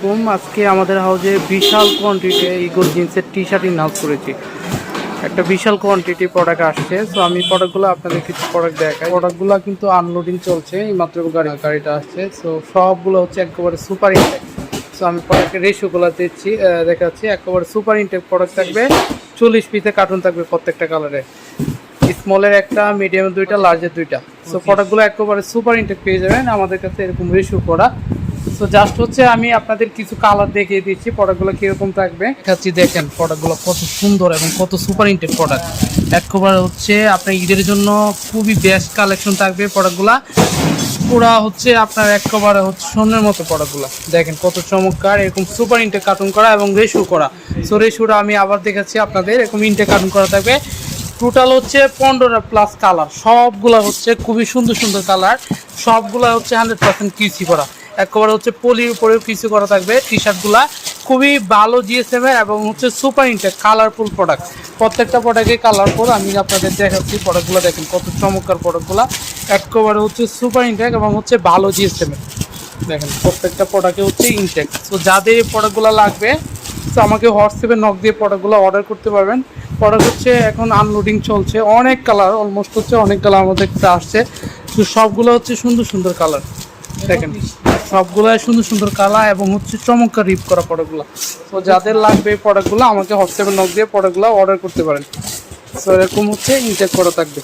আলাইকুম আজকে আমাদের হাউজে বিশাল কোয়ান্টিটি ইগল জিন্সের টি শার্ট ইনহাউস করেছি। একটা বিশাল কোয়ান্টিটি প্রোডাক্ট আসছে। তো আমি প্রোডাক্টগুলো আপনাদের কিছু প্রোডাক্ট দেখাই। প্রোডাক্টগুলো কিন্তু আনলোডিং চলছে এই মাত্র গাড়ি গাড়িটা আসছে। সো সবগুলো হচ্ছে একেবারে সুপার ইনটেক সো আমি প্রোডাক্টের রেশিওগুলো দিচ্ছি দেখাচ্ছি। একেবারে সুপার ইনটেক প্রোডাক্ট থাকবে। চল্লিশ পিসে কার্টুন থাকবে প্রত্যেকটা কালারে স্মলের একটা মিডিয়ামের দুইটা লার্জের দুইটা। সো প্রোডাক্টগুলো একেবারে সুপার ইনটেক পেয়ে যাবেন। আমাদের কাছে এরকম রেশিও করা সো জাস্ট হচ্ছে আমি আপনাদের কিছু কালার দেখিয়ে দিচ্ছি প্রোডাক্টগুলো কীরকম থাকবে। দেখাচ্ছি দেখেন প্রোডাক্টগুলো কত সুন্দর এবং কত সুপার ইনটেক প্রোডাক্ট একেবারে হচ্ছে আপনার ঈদের জন্য খুবই বেস্ট কালেকশন থাকবে প্রোডাক্টগুলা পুরা হচ্ছে আপনার একেবারে হচ্ছে স্বর্ণের মতো প্রোডাক্টগুলো দেখেন কত চমৎকার, এরকম সুপার ইন্টেক কার্টুন করা এবং রেশু করা। সো রেশুটা আমি আবার দেখাচ্ছি আপনাদের, এরকম ইনটেক কার্টুন করা থাকবে। টোটাল হচ্ছে পনেরোটা প্লাস কালার সবগুলো হচ্ছে খুবই সুন্দর সুন্দর কালার সবগুলো হচ্ছে হান্ড্রেড পার্সেন্ট কিসি করা। একেবারে হচ্ছে পলির উপরেও কিছু করা থাকবে টি শার্টগুলা খুবই ভালো জিএসএম এর এবং হচ্ছে সুপার ইনটেক কালারফুল প্রোডাক্ট প্রত্যেকটা প্রোডাক্টে কালারফুল আমি আপনাদের দেখাচ্ছি প্রোডাক্টগুলো দেখেন, কত চমৎকার প্রোডাক্টগুলো একেবারে হচ্ছে সুপার ইনটেক এবং হচ্ছে ভালো জিএসএম এর। দেখেন, প্রত্যেকটা প্রোডাক্টে হচ্ছে ইনটেক তো যাদের এই প্রোডাক্টগুলো লাগবে, তো আমাকে হোয়াটসঅ্যাপে নক দিয়ে প্রোডাক্টগুলো অর্ডার করতে পারবেন। প্রোডাক্ট হচ্ছে এখন আনলোডিং চলছে, অনেক কালার অলমোস্ট হচ্ছে অনেক কালার আমাদের আসছে। তো সবগুলো হচ্ছে সুন্দর সুন্দর কালার দেখেন, সবগুলাই সুন্দর সুন্দর কালা এবং হচ্ছে চমৎকার রিপ করা প্রোডাক্টগুলো তো যাদের লাগবে এই প্রোডাক্টগুলো আমাকে হোয়াটসঅ্যাপে নক দিয়ে প্রোডাক্টগুলো অর্ডার করতে পারেন। তো এরকম হচ্ছে ইনটেক করা থাকবে।